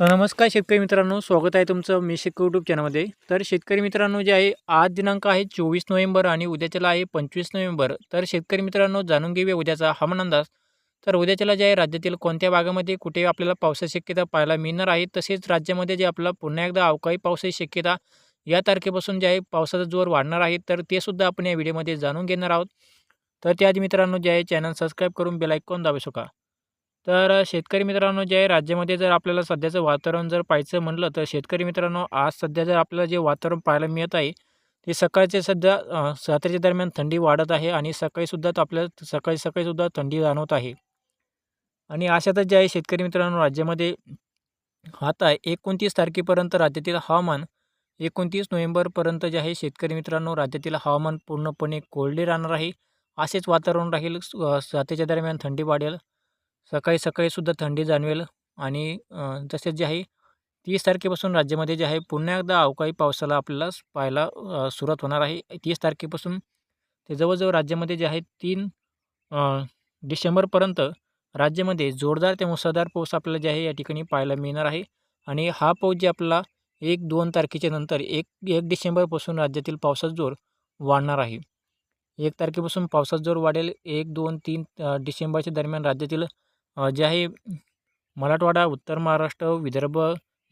नमस्कार शेतकरी मित्रांनो स्वागत आहे तुमचं मी शेतकरी यूट्यूब चॅनलमध्ये तर शेतकरी मित्रांनो जे आहे आज दिनांक आहे चोवीस नोव्हेंबर आणि उद्याच्याला आहे पंचवीस नोव्हेंबर. तर शेतकरी मित्रांनो जाणून घेऊया उद्याचा हवामान अंदाज तर उद्याच्याला जे आहे राज्यातील कोणत्या भागामध्ये कुठे आपल्याला पावसाची शक्यता पाहायला मिळणार आहे तसेच राज्यामध्ये जे आपलं पुन्हा एकदा अवकाळी पावसाची शक्यता या तारखेपासून जे आहे पावसाचा जोर वाढणार आहे तर ते सुद्धा आपण या व्हिडिओमध्ये जाणून घेणार आहोत. तर त्याआधी मित्रांनो जे आहे चॅनल सबस्क्राईब करून बेलायकॉन दाबू शका तर शेतकरी मित्रांनो जे आहे राज्यामध्ये जर आपल्याला सध्याचं वातावरण जर पाहायचं म्हटलं तर शेतकरी मित्रांनो आज सध्या जर आपल्याला जे वातावरण पाहायला मिळत आहे ते सकाळचे सध्या अ, रात्रीच्या दरम्यान थंडी वाढत आहे आणि सकाळीसुद्धा तर आपल्याला सकाळी सकाळीसुद्धा थंडी जाणवत आहे. आणि अशातच जे आहे शेतकरी मित्रांनो राज्यामध्ये आता एकोणतीस तारखेपर्यंत राज्यातील हवामान एकोणतीस नोव्हेंबरपर्यंत जे आहे शेतकरी मित्रांनो राज्यातील हवामान पूर्णपणे कोरडे राहणार आहे. असेच वातावरण राहील अ, रात्रीच्या दरम्यान थंडी वाढेल. सकाळी सकाळीसुद्धा थंडी जाणवेल आणि तसेच जे आहे तीस तारखेपासून राज्यामध्ये जे आहे पुन्हा एकदा अवकाळी पावसाला आपल्याला पाहायला सुरुवात होणार आहे. तीस तारखेपासून ते जवळजवळ राज्यामध्ये जे आहे तीन डिसेंबरपर्यंत राज्यामध्ये जोरदार ते मुसळधार पाऊस आपल्याला जे आहे या ठिकाणी पाहायला मिळणार आहे. आणि हा पाऊस जे आपला एक दोन तारखेच्या नंतर एक एक डिसेंबरपासून राज्यातील पावसाचा जोर वाढणार आहे. एक तारखेपासून पावसाचा जोर वाढेल. एक दोन तीन डिसेंबरच्या दरम्यान राज्यातील जे आहे मराठवाडा उत्तर महाराष्ट्र विदर्भ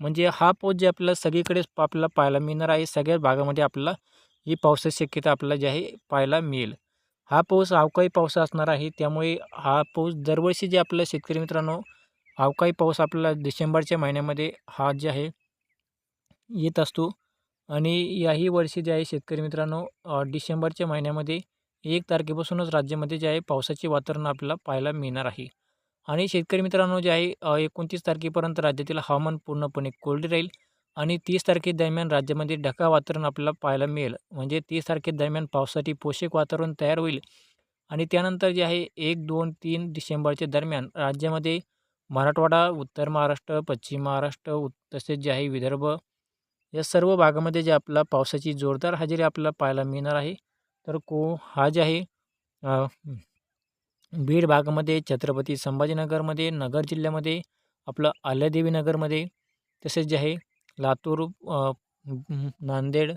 म्हणजे हा पाऊस जे आपल्याला सगळीकडेच आपल्याला पाहायला मिळणार आहे सगळ्याच भागामध्ये आपल्याला ही पावसाची शक्यता आपल्याला जे आहे पाहायला मिळेल. हा पाऊस अवकाळी पाऊस असणार आहे त्यामुळे हा पाऊस दरवर्षी जे आपल्या शेतकरी मित्रांनो अवकाळी पाऊस आपल्याला डिसेंबरच्या महिन्यामध्ये हा जे आहे येत असतो. आणि याही वर्षी जे आहे शेतकरी मित्रांनो डिसेंबरच्या महिन्यामध्ये एक तारखेपासूनच राज्यामध्ये जे आहे पावसाचे वातावरण आपल्याला पाहायला मिळणार आहे. आणि शेतकरी मित्रांनो जे आहे एकोणतीस तारखेपर्यंत राज्यातील हवामान पूर्णपणे कोरडे राहील आणि तीस तारखेदरम्यान राज्यामध्ये ढका वातावरण आपल्याला पाहायला मिळेल. म्हणजे तीस तारखेदरम्यान पावसासाठी पोषक वातावरण तयार होईल आणि त्यानंतर जे आहे एक दोन तीन डिसेंबरच्या दरम्यान राज्यामध्ये मराठवाडा उत्तर महाराष्ट्र पश्चिम महाराष्ट्र तसेच जे आहे विदर्भ या सर्व भागामध्ये जे आपला पावसाची जोरदार हजेरी आपल्याला पाहायला मिळणार आहे. तर को हा जे आहे बीड भागामध्ये छत्रपती संभाजीनगरमध्ये नगर जिल्ह्यामध्ये आपलं अहिल्यादेवी नगरमध्ये तसेच जे आहे लातूर नांदेड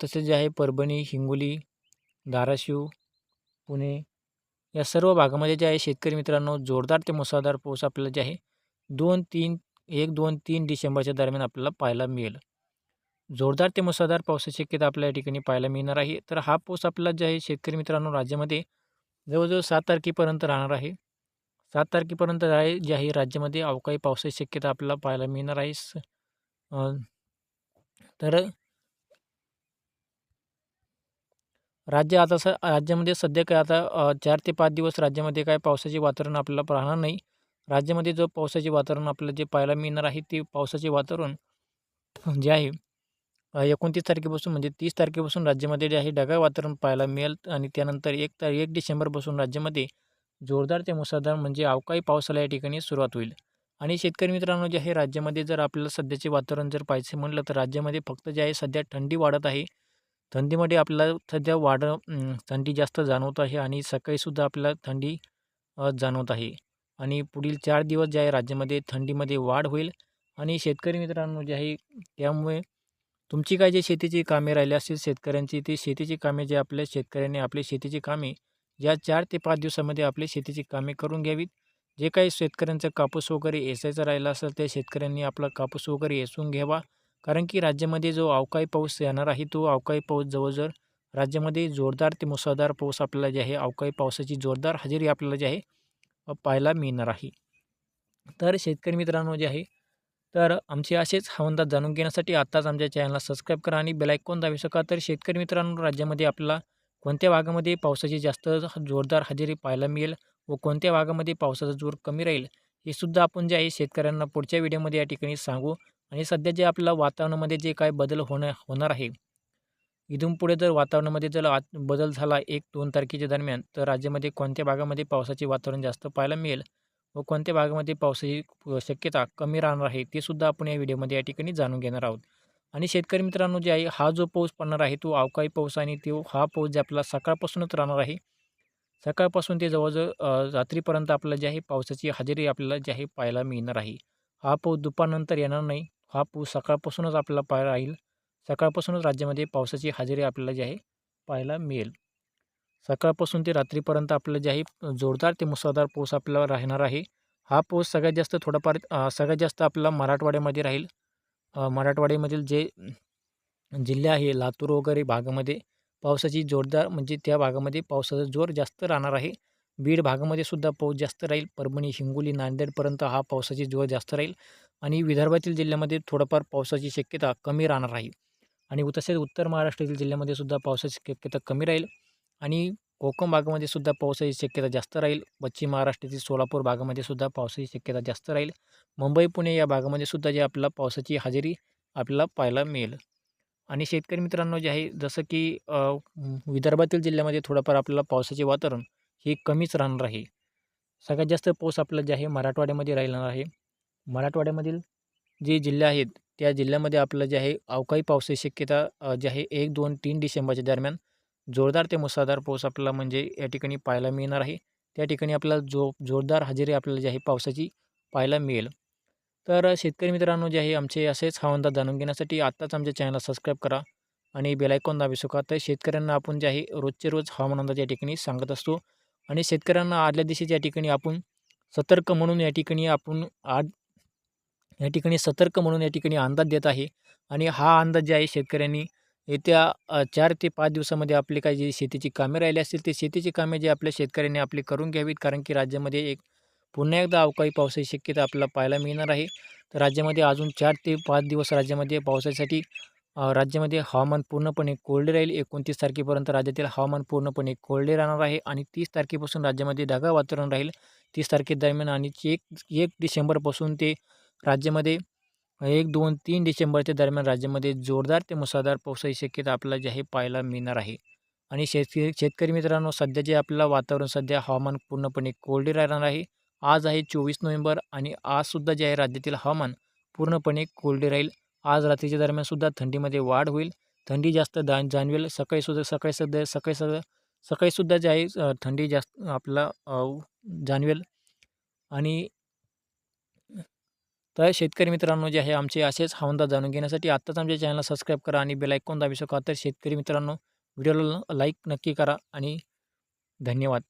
तसेच जे आहे परभणी हिंगोली धाराशिव पुणे या सर्व भागामध्ये जे आहे शेतकरी मित्रांनो जोरदार ते मुसळधार पाऊस आपल्याला जे आहे दोन तीन एक दोन तीन डिसेंबरच्या दरम्यान आपल्याला पाहायला मिळेल. जोरदार ते मुसळधार पावसाची शक्यता आपल्या या ठिकाणी पाहायला मिळणार आहे. तर हा पाऊस आपला जे आहे शेतकरी मित्रांनो राज्यामध्ये जवळजवळ सात तारखेपर्यंत राहणार आहे. सात तारखेपर्यंत आहे जे आहे राज्यामध्ये अवकाळी पावसाची शक्यता आपल्याला पाहायला मिळणार आहे. स- तर राज्य आता स राज्यामध्ये सध्या काय आता चार ते पाच दिवस राज्यामध्ये काय पावसाचे वातावरण आपल्याला राहणार नाही. राज्यामध्ये जो पावसाचे वातावरण आपल्याला जे पाहायला मिळणार आहे ते पावसाचे वातावरण जे आहे एकोणतीस तारखेपासून म्हणजे तीस तारखेपासून राज्यामध्ये जे आहे ढगाळ वातावरण पाहायला मिळेल आणि त्यानंतर एक तर एक डिसेंबरपासून राज्यामध्ये जोरदार ते मुसळधार म्हणजे अवकाळी पावसाला या ठिकाणी सुरुवात होईल. आणि शेतकरी मित्रांनो जे आहे राज्यामध्ये जर आपल्याला सध्याचे वातावरण जर पाहायचं म्हटलं तर राज्यामध्ये फक्त जे आहे सध्या थंडी वाढत आहे. थंडीमध्ये आपल्याला सध्या वाढ थंडी जास्त जाणवत आहे आणि सकाळीसुद्धा आपल्याला थंडी जाणवत आहे. आणि पुढील चार दिवस जे आहे राज्यामध्ये थंडीमध्ये वाढ होईल. आणि शेतकरी मित्रांनो जे आहे त्यामुळे तुमची काय जे शेतीची कामे राहिली असतील शेतकऱ्यांची ती शेतीची कामे जे आपल्या शेतकऱ्यांनी आपली शेतीची कामे या चार ते पाच दिवसामध्ये आपली शेतीची कामे करून घ्यावीत. जे काही शेतकऱ्यांचं कापूस वगैरे येसायचं राहिलं असेल त्या शेतकऱ्यांनी आपला कापूस वगैरे एसून घ्यावा. कारण की राज्यामध्ये जो अवकाळी पाऊस येणार आहे तो अवकाळी पाऊस जवळजवळ राज्यामध्ये जोरदार ते मुसळधार पाऊस आपल्याला जे आहे अवकाळी पावसाची जोरदार हजेरी आपल्याला जे आहे पाहायला मिळणार आहे. तर शेतकरी मित्रांनो जे आहे तर आमचे असेच हवामान जाणून घेण्यासाठी आत्ताच आमच्या चॅनलला सबस्क्राईब करा आणि बेलायकॉन दाबी शका तर शेतकरी मित्रांनो राज्यामध्ये आपल्याला कोणत्या भागामध्ये पावसाची जास्त जोरदार हजेरी पाहायला मिळेल व कोणत्या भागामध्ये पावसाचा जोर कमी राहील हे सुद्धा आपण जे आहे शेतकऱ्यांना पुढच्या व्हिडिओमध्ये या ठिकाणी सांगू. आणि सध्या जे आपल्या वातावरणामध्ये जे काय बदल होणं होणार आहे इथून पुढे जर वातावरणामध्ये जर आत बदल झाला एक दोन तारखेच्या दरम्यान तर राज्यामध्ये कोणत्या भागामध्ये पावसाचे वातावरण जास्त पाहायला मिळेल? व कोणत्या भागामध्ये पावसाची शक्यता कमी राहणार आहे ते सुद्धा आपण या व्हिडिओमध्ये या ठिकाणी जाणून घेणार आहोत. आणि शेतकरी मित्रांनो जे आहे हा जो पाऊस पडणार आहे तो अवकाळी पाऊस आणि तो हा पाऊस जे आपला सकाळपासूनच राहणार आहे. सकाळपासून ते जवळजवळ रात्रीपर्यंत आपल्याला जे आहे पावसाची हजेरी आपल्याला जे आहे पाहायला मिळणार आहे. हा पाऊस दुपारनंतर येणार नाही हा पाऊस सकाळपासूनच आपल्याला पाहायला राहील सकाळपासूनच राज्यामध्ये पावसाची हजेरी आपल्याला जी आहे पाहायला मिळेल. सकाळपासून ते रात्रीपर्यंत आपलं जे आहे जोरदार ते मुसळधार पाऊस आपल्याला राहणार आहे. हा पाऊस सगळ्यात जास्त थोडाफार सगळ्यात जास्त आपला मराठवाड्यामध्ये राहील. मराठवाड्यामधील जे जिल्हे आहे लातूर वगैरे भागामध्ये पावसाची जोरदार म्हणजे त्या भागामध्ये पावसाचा जोर जास्त राहणार आहे. बीड भागामध्ये सुद्धा पाऊस जास्त राहील. परभणी हिंगोली नांदेडपर्यंत हा पावसाची जोर जास्त राहील. आणि विदर्भातील जिल्ह्यामध्ये थोडंफार पावसाची शक्यता कमी राहणार आहे. आणि तसेच उत्तर महाराष्ट्रातील जिल्ह्यामध्ये सुद्धा पावसाची शक्यता कमी राहील. आणि कोकण भागामध्ये सुद्धा पावसाची शक्यता जास्त राहील. पश्चिम महाराष्ट्रातील सोलापूर भागामध्ये सुद्धा पावसाची शक्यता जास्त राहील. मुंबई पुणे या भागामध्ये सुद्धा जे आपल्याला पावसाची हजेरी आपल्याला पाहायला मिळेल. आणि शेतकरी मित्रांनो जे आहे जसं की विदर्भातील जिल्ह्यामध्ये थोडंफार आपल्याला पावसाचे वातावरण हे कमीच राहणार आहे. सगळ्यात जास्त पाऊस आपला जे आहे मराठवाड्यामध्ये राहणार आहे. मराठवाड्यामधील जे जिल्हे आहेत त्या जिल्ह्यामध्ये आपलं जे आहे अवकाळी पावसाची शक्यता जे आहे एक दोन तीन डिसेंबरच्या दरम्यान जोरदार ते मुसळधार पाऊस आपल्याला म्हणजे या ठिकाणी पाहायला मिळणार आहे. त्या ठिकाणी आपल्याला जो जोरदार हजेरी आपल्याला जी आहे पावसाची पाहायला मिळेल. तर शेतकरी मित्रांनो जे आहे आमचे असेच हवामान जाणून घेण्यासाठी आत्ताच आमच्या चॅनलला सबस्क्राईब करा आणि बेलायकॉन दाबी का तर शेतकऱ्यांना आपण जे आहे रोजचे रोज हवामान अंदाज या ठिकाणी सांगत असतो आणि शेतकऱ्यांना आदल्या दिवशी या ठिकाणी आपण सतर्क म्हणून या ठिकाणी आपण आज या ठिकाणी सतर्क म्हणून या ठिकाणी अंदाज देत आहे आणि हा अंदाज जे आहे शेतकऱ्यांनी येत्या चार ते पाच दिवसामध्ये आपली काही जी शेतीची कामे राहिली असतील ते शेतीची कामे जे आपल्या शेतकऱ्यांनी आपली करून घ्यावीत. कारण की राज्यामध्ये एक पुन्हा एकदा अवकाळी पावसाची शक्यता आपल्याला पाहायला मिळणार आहे. तर राज्यामध्ये अजून चार ते पाच दिवस राज्यामध्ये पावसासाठी राज्यामध्ये हवामान पूर्णपणे कोरडे राहील. एकोणतीस तारखेपर्यंत राज्यातील हवामान पूर्णपणे कोरडे राहणार आहे आणि तीस तारखेपासून राज्यामध्ये ढगाळ वातावरण राहील. तीस तारखेदरम्यान आणि एक एक डिसेंबरपासून ते राज्यामध्ये एक दोन तीन डिसेंबरच्या दरम्यान राज्यामध्ये जोरदार ते मुसळधार पावसाची शक्यता आपल्याला जे आहे पाहायला मिळणार आहे. आणि शेतकरी शेतकरी मित्रांनो सध्या जे आपल्याला वातावरण सध्या हवामान पूर्णपणे कोरडे राहणार आहे. आज आहे चोवीस नोव्हेंबर आणि आजसुद्धा जे आहे राज्यातील हवामान पूर्णपणे कोरडे राहील. आज रात्रीच्या दरम्यानसुद्धा थंडीमध्ये वाढ होईल. थंडी जास्त दा जाणवेल. सकाळीसुद्धा सकाळी सध्या सकाळी सध्या सकाळीसुद्धा जे आहे थंडी जास्त आपला जाणवेल. आणि तर शेतकरी मित्रांनो जे आहे आमचे असेच हवंदा जाणून घेण्यासाठी आत्ताच आमच्या चॅनलला सबस्क्राईब करा आणि बेलायकॉन दाबी दाबू शका तर शेतकरी मित्रांनो व्हिडिओला लाईक नक्की करा आणि धन्यवाद.